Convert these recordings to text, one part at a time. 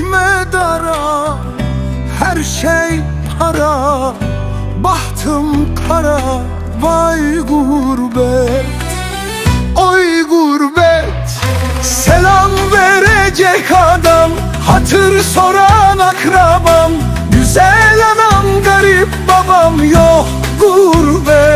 düşme dara Her şey para Bahtım kara Vay gurbet Oy gurbet. Selam verecek adam Hatır soran akrabam Güzel anam garip babam Yok gurbet.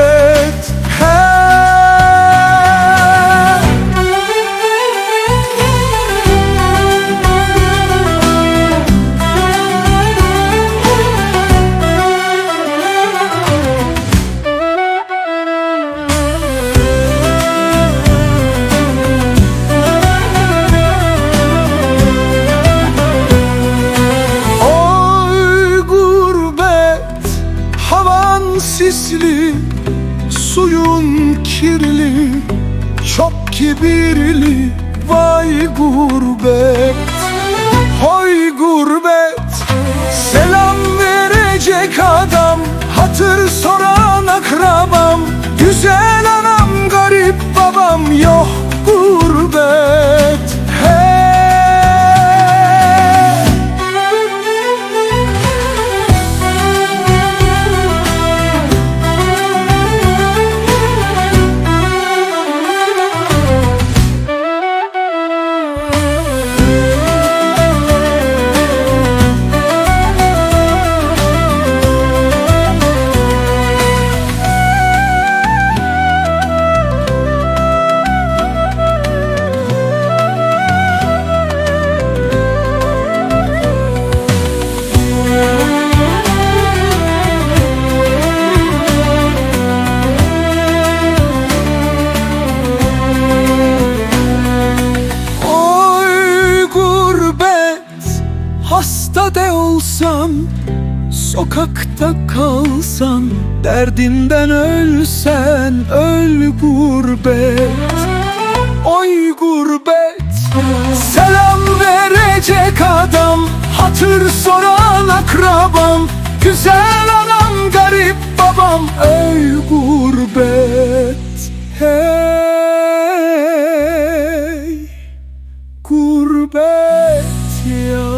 Sisli Suyun kirli Çok kibirli Vay gurbet Hoy gurbet. Selam verecek adam Hatır soran akrabam. Güzel anam garip babam Yok olsan Sokakta kalsan Derdinden ölsen Öl gurbet. Oy gurbet Selam verecek adam Hatır soran akrabam Güzel anam garip babam. Ey gurbet Hey Gurbet ya.